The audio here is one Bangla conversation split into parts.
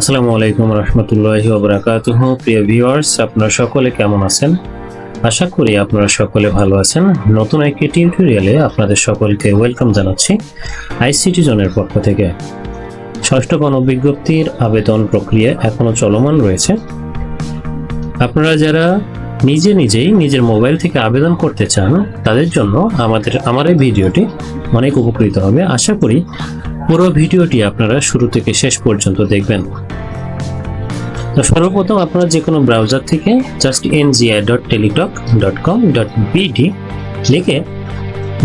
আসসালামু আলাইকুম রহমতুল্লাহি ওবরাকাতুহ প্রিয় ভিউয়ার্স, আপনারা সকলে কেমন আছেন? আশা করি আপনারা সকলে ভালো আছেন। নতুন একটি টিউটোরিয়ালে আপনাদের সকলকে ওয়েলকাম জানাচ্ছি আইসিটি জোনের পক্ষ থেকে। ষষ্ঠ গণবিজ্ঞপ্তির আবেদন প্রক্রিয়া এখনও চলমান রয়েছে। আপনারা যারা নিজে নিজেই নিজের মোবাইল থেকে আবেদন করতে চান, তাদের জন্য আমাদের, আমার এই ভিডিওটি অনেক উপকৃত হবে। আশা করি পুরো ভিডিওটি আপনারা শুরু থেকে শেষ পর্যন্ত দেখবেন। তো সর্বপ্রথম আপনারা যে কোনো ব্রাউজার থেকে just NGI dot Teletalk dot com dot BD লিখে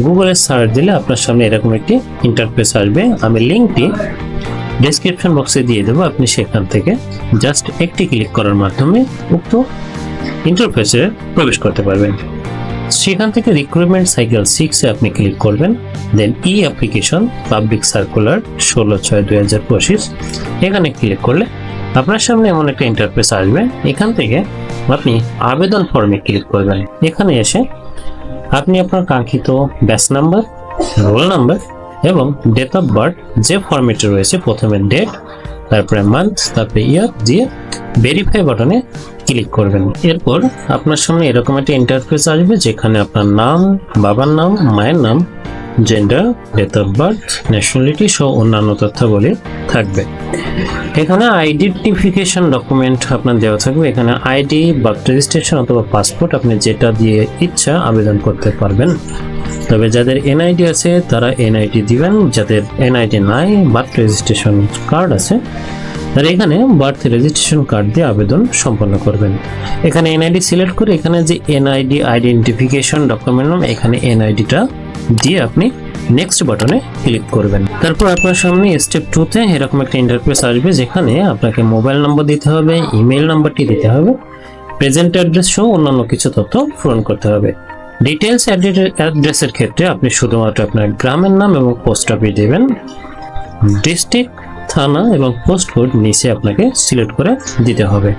গুগলে সার্চ দিলে আপনার সামনে এরকম একটি ইন্টারফেস আসবে। আমি লিঙ্কটি ডেসক্রিপশন বক্সে দিয়ে দেবো। আপনি সেখান থেকে জাস্ট একটি ক্লিক করার মাধ্যমে উক্ত ইন্টারফেসে প্রবেশ করতে পারবেন। সেখান থেকে রিক্রুটমেন্ট সাইকেল সিক্সে আপনি ক্লিক করবেন then E application public circular ষোলো ছয় দুই হাজার পঁচিশ, এখানে ক্লিক করলে আপনার সামনে এমন একটা ইন্টারফেস আসবে, এখান থেকে আপনি আবেদন ফর্মে ক্লিক করবেন। এখানে এসে আপনি আপনার কাঙ্ক্ষিত ব্যাচ নাম্বার রোল নাম্বার এবং ডেট অফ বার্থ যে ফর্মেটে রয়েছে, প্রথমে ডেট তারপরে মান্থ তারপরে ইয়ার দিয়ে ভেরিফাই বাটনে ক্লিক করবেন। এরপর আপনার সামনে এরকম একটা ইন্টারফেস আসবে যেখানে আপনার নাম, বাবার নাম, মায়ের নাম gender date of birth nationality সহ অন্যান্য তথ্যাবলী থাকবে। এখানে আইডেন্টিফিকেশন ডকুমেন্ট আপনার দেওয়া থাকবে। এখানে আইডি বার্থ রেজিস্ট্রেশন অথবা পাসপোর্ট আপনি যেটা দিয়ে ইচ্ছা আবেদন করতে পারবেন। তবে যাদের এনআইডি আছে, তারা এনআইডি দিবেন। যাদের এনআইডি নাই বার্থ রেজিস্ট্রেশন কার্ড আছে তারা এখানে বার্থ রেজিস্ট্রেশন কার্ড দিয়ে আবেদন সম্পন্ন করবেন। এখানে এনআইডি সিলেক্ট করে এখানে যে এনআইডি আইডেন্টিফিকেশন ডকুমেন্ট নাম, এখানে এনআইডিটা দিয়ে আপনি নেক্সট বাটনে ক্লিক করবেন। তারপর আপনার সামনে স্টেপ টুতে এরকম একটা ইন্টারফেস আসবে যেখানে আপনাকে মোবাইল নম্বর দিতে হবে ইমেল নাম্বারটি দিতে হবে প্রেজেন্ট অ্যাড্রেস সহ অন্যান্য কিছু তথ্য পূরণ করতে হবে। ডিটেলস অ্যাড্রেসের ক্ষেত্রে আপনি শুধুমাত্র আপনার গ্রামের নাম এবং পোস্ট অফিস দেবেন ডিস্ট্রিক্ট থানা এবং পোস্ট কোড নিচে আপনাকে সিলেক্ট করে দিতে হবে।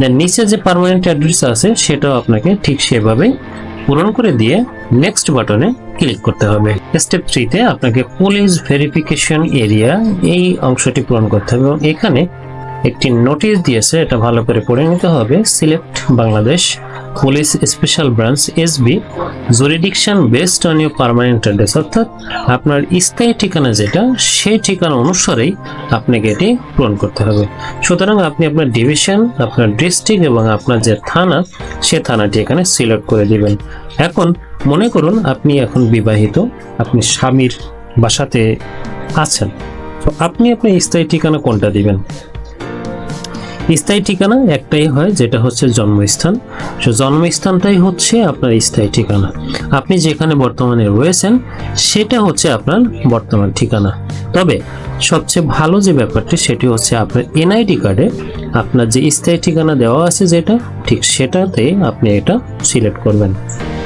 দেন নিচে যে পার্মানেন্ট অ্যাড্রেস আছে, সেটাও আপনাকে ঠিক সেভাবেই পূরণ করে দিয়ে নেক্সট বাটনে ক্লিক করতে হবে। স্টেপ থ্রিতে আপনাকে পুলিশ ভেরিফিকেশন এরিয়া এই অংশটি পূরণ করতে হবে এবং এখানে একটি নোটিশ দিয়েছে, এটা ভালো করে পড়ে নিতে হবে। Select Bangladesh police special branch SB, jurisdiction based on you permanent address. অর্থাৎ আপনার স্থায়ী ঠিকানা যেটা, সেই ঠিকানা অনুসারেই আপনাকে এটি পূরণ করতে হবে। সুতরাং আপনি আপনার ডিভিশন, আপনার ডিস্ট্রিক্ট এবং আপনার যে থানা, সে থানাটি এখানে সিলেক্ট করে দিবেন। এখন মনে করুন আপনি এখন বিবাহিত, আপনি স্বামীর বাসাতে আছেন। তো আপনি আপনার স্থায়ী ঠিকানা কোনটা দিবেন? স্থায়ী ঠিকানা একটাই হয়, যেটা হচ্ছে জন্মস্থান। সে জন্মস্থানটাই হচ্ছে আপনার স্থায়ী ঠিকানা। আপনি যেখানে বর্তমানে রয়েছেন, সেটা হচ্ছে আপনার বর্তমান ঠিকানা। তবে সবচেয়ে ভালো যে ব্যাপারটি, সেটি হচ্ছে আপনার এনআইডি কার্ডে আপনার যে স্থায়ী ঠিকানা দেওয়া আছে যেটা, ঠিক সেটাতে আপনি এটা সিলেক্ট করবেন।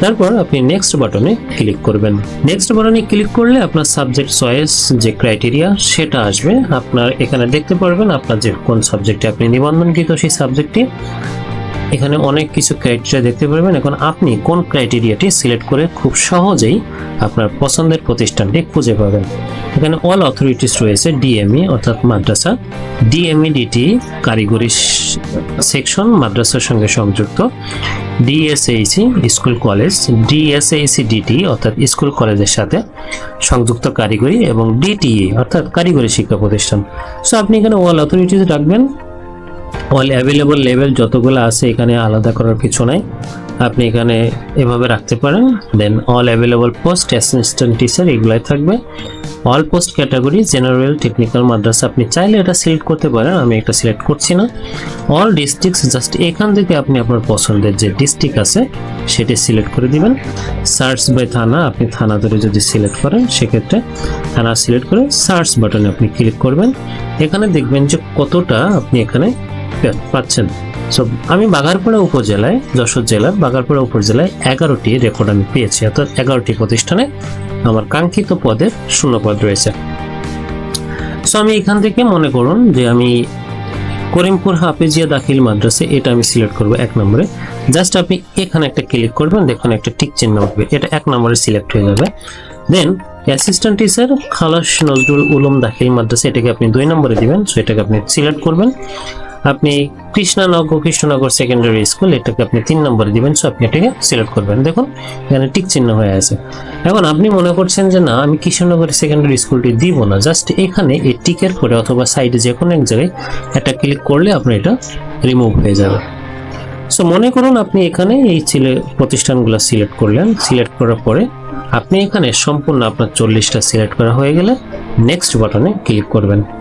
তারপর আপনি নেক্সট বাটনে ক্লিক করবেন। নেক্সট বাটনে ক্লিক করলে আপনার সাবজেক্ট চয়েস যে ক্রাইটেরিয়া সেটা আসবে। আপনার এখানে দেখতে পারবেন আপনার যে কোন সাবজেক্টে আপনি নিবন্ধনকৃত সেই সাবজেক্টটি এখানে অনেক কিছু ক্রাইটেরিয়া দেখতে পারবেন। এখন আপনি কোন ক্রাইটেরিয়াটি সিলেক্ট করে খুব সহজেই আপনার পছন্দের প্রতিষ্ঠানটি খুঁজে পাবেন। এখানে অল অথরিটিস রয়েছে ডিএমই অর্থাৎ মাদ্রাসা। ডিএমই ডিটি কারিগরি সেকশন মাদ্রাসার সঙ্গে সংযুক্ত। ডিএসএইসি স্কুল কলেজ ডিএসএইসি ডিটি অর্থাৎ স্কুল কলেজের সাথে সংযুক্ত কারিগরি এবং ডিটিই অর্থাৎ কারিগরি শিক্ষা প্রতিষ্ঠান। সো আপনি এখানে অল অথরিটিস রাখবেন। অল অ্যাভেলেবল লেভেল যতগুলো আছে, এখানে আলাদা করার কিছু নাই। আপনি এখানে এভাবে রাখতে পারেন then all available post assistant teacher এগুলাই থাকবে। All post category general technical madrasa আপনি চাইলে এটা সিলেক্ট করতে পারেন, আমি এটা সিলেক্ট করছি না। অল ডিস্ট্রিক্টস জাস্ট এখান থেকে আপনি আপনার পছন্দের যে ডিস্ট্রিক্ট আছে, সেটি সিলেক্ট করে দিবেন। সার্চ বাই থানা, আপনি থানা ধরে যদি সিলেক্ট করেন, সেক্ষেত্রে থানা সিলেক্ট করে সার্চ বাটনে আপনি ক্লিক করবেন। এখানে দেখবেন যে কতটা আপনি এখানে পাচ্ছেন। সো আমি বাগারপাড়া উপজেলায়, যশোর জেলার বাগারপাড়া উপজেলায় এগারোটি রেকর্ড আমি পেয়েছি। অর্থাৎ এগারোটি প্রতিষ্ঠানে আমার কাঙ্ক্ষিত পদের শূন্যপদ রয়েছে। সো আমি এখান থেকে মনে করুন যে আমি করিমপুর হাফেজিয়া দাখিল মাদ্রাসা, এটা আমি সিলেক্ট করব এক নম্বরে। জাস্ট আপনি এখানে একটা ক্লিক করবেন, দেখুন একটা টিক চিহ্ন উঠবে। এটা এক নম্বরে সিলেক্ট হয়ে যাবে। দেন অ্যাসিস্ট্যান্ট টিচার খালাস নজরুল উলুম দাখিল মাদ্রাসা, এটাকে আপনি দুই নম্বরে দিবেন। সো এটাকে আপনি সিলেক্ট করবেন। আপনি কৃষ্ণনগর কৃষ্ণনগর সেকেন্ডারি স্কুল এটাকে আপনি তিন নম্বরে দিবেন সো আপনি এটাকে সিলেক্ট করবেন। দেখুন, এখানে টিক চিহ্ন হয়ে আছে। এখন আপনি মনে করছেন যে, না, আমি কৃষ্ণনগর সেকেন্ডারি স্কুলটি দিব না জাস্ট এখানে এই টিকের পরে অথবা সাইডে যে কোনো এক জায়গায় একটা ক্লিক করলে আপনার এটা রিমুভ হয়ে যাবে। সো মনে করুন আপনি এখানে এই ছেলে, প্রতিষ্ঠানগুলো সিলেক্ট করলেন। সিলেক্ট করার পরে আপনি এখানে সম্পূর্ণ আপনার চল্লিশটা সিলেক্ট করা হয়ে গেলে নেক্সট বাটনে ক্লিক করবেন।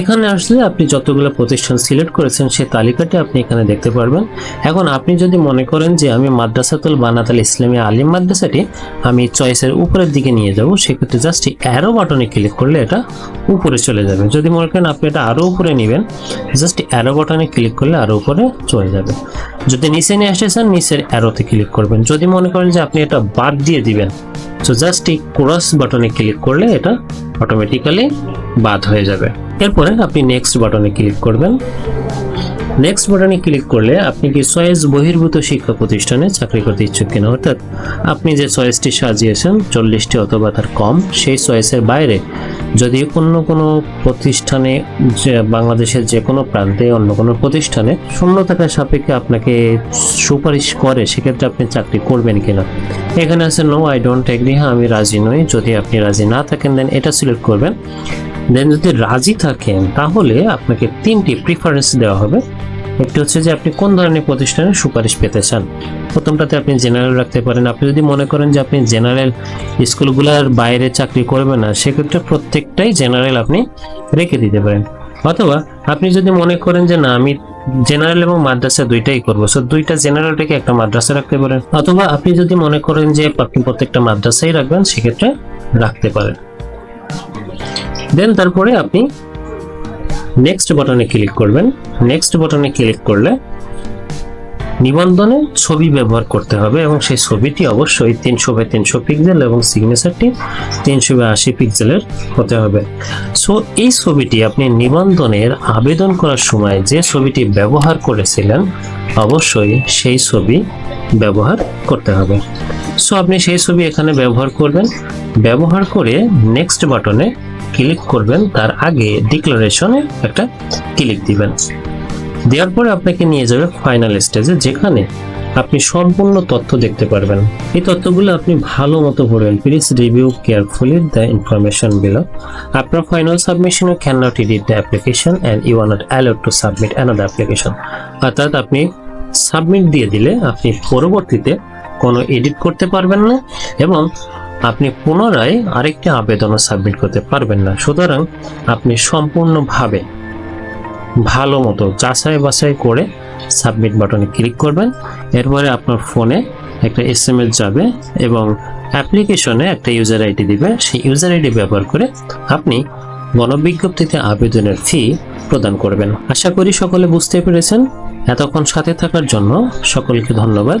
এখানে আসলে আপনি যতগুলো প্রতিষ্ঠান সিলেক্ট করেছেন, সেই তালিকাটি আপনি এখানে দেখতে পারবেন। এখন আপনি যদি মনে করেন যে আমি মাদ্রাসাতুল বানাতাল ইসলামী আলিম মাদ্রাসাটি আমি চয়েসের উপরের দিকে নিয়ে যাব, সেক্ষেত্রে জাস্ট অ্যারো বাটনে ক্লিক করলে এটা উপরে চলে যাবে। যদি মনে করেন আপনি এটা আরও উপরে নেবেন জাস্ট অ্যারো বাটনে ক্লিক করলে আরও উপরে চলে যাবে। যদি নিচে নিয়ে আসতে চান, নিচের অ্যারোতে ক্লিক করবেন। যদি মনে করেন যে আপনি এটা বাদ দিয়ে দিবেন, তো জাস্ট এই ক্রস বাটনে ক্লিক করলে এটা অটোমেটিক্যালি বাদ হয়ে যাবে। এরপরে আপনি নেক্সট বাটনে ক্লিক করবেন। নেক্সট বাটনে ক্লিক করলে আপনি কি চয়েস বহির্ভূত শিক্ষা প্রতিষ্ঠানে চাকরি করতে ইচ্ছুক কিনা? অর্থাৎ আপনি যে চয়েসটি সাজিয়েছেন, চল্লিশটি অথবা তার কম, সেই চয়েসের বাইরে যদি অন্য কোনো প্রতিষ্ঠানে যে বাংলাদেশের যে কোনো প্রান্তে, অন্য কোনো প্রতিষ্ঠানে শূন্য থাকার সাপেক্ষে আপনাকে সুপারিশ করে, সেক্ষেত্রে আপনি চাকরি করবেন কিনা? এখানে আছে নো আই ডোন্ট এগ্রি হ্যাঁ আমি রাজি নই। যদি আপনি রাজি না থাকেন দেন এটা সিলেক্ট করবেন। দেন যদি রাজি থাকেন, তাহলে আপনাকে তিনটি প্রিফারেন্স দেওয়া হবে। একটি হচ্ছে যে আপনি কোন ধরনের প্রতিষ্ঠানে সুপারিশ পেতে চান। প্রথমটাতে আপনি জেনারেল রাখতে পারেন। আপনি যদি মনে করেন যে আপনি জেনারেল স্কুলগুলোর বাইরে চাকরি করবেন না, সেক্ষেত্রে প্রত্যেকটাই জেনারেল আপনি রেখে দিতে পারেন। অথবা আপনি যদি মনে করেন যে না, আমি জেনারেল এবং মাদ্রাসা দুইটাই করব সো দুইটা জেনারেল একটা মাদ্রাসা রাখতে পারেন। অথবা আপনি যদি মনে করেন যে আপনি প্রত্যেকটা মাদ্রাসাই রাখবেন, সেক্ষেত্রে রাখতে পারেন। দেন তারপরে আপনি নেক্সট বাটনে ক্লিক করবেন। নেক্সট বাটনে ক্লিক করলে নিবন্ধনে ছবি ব্যবহার করতে হবে এবং সেই ছবিটি অবশ্যই তিনশো বাই তিনশো পিক্সেল এবং সিগনেচারটি তিনশো বাই আশি পিক্সেলের হতে হবে। সো এই ছবিটি আপনি নিবন্ধনের আবেদন করার সময় যে ছবিটি ব্যবহার করেছিলেন, অবশ্যই সেই ছবি ব্যবহার করতে হবে। সো আপনি সেই ছবি এখানে ব্যবহার করবেন। ব্যবহার করে নেক্সট বাটনে ক্লিক করবেন, তার আগে ডিক্লারেশনে একটা ক্লিক দিবেন। দেওয়ার পরে আপনাকে নিয়ে যাবে ফাইনাল স্টেজে যেখানে আপনি সম্পূর্ণ তথ্য দেখতে পারবেন। এই তথ্যগুলো আপনি ভালো মতো পড়বেন। Please review carefully the information below আপনার final submission can not edit the application and you are not allowed to submit another application অর্থাৎ আপনি সাবমিট দিয়ে দিলে আপনি পরবর্তীতে কোনো এডিট করতে পারবেন না এবং আপনি পুনরায় আরেকটি আবেদনও সাবমিট করতে পারবেন না। সুতরাং আপনি সম্পূর্ণভাবে ভালো মতো যাচাই বাছাই করে সাবমিট বাটনে ক্লিক করবেন। এরপরে আপনার ফোনে একটা এস যাবে এবং অ্যাপ্লিকেশনে একটা ইউজার আইডি দিবে। সেই ইউজার আইডি ব্যবহার করে আপনি গণবিজ্ঞপ্তিতে আবেদনের ফি প্রদান করবেন। আশা করি সকলে বুঝতে পেরেছেন। এতক্ষণ সাথে থাকার জন্য সকলকে ধন্যবাদ।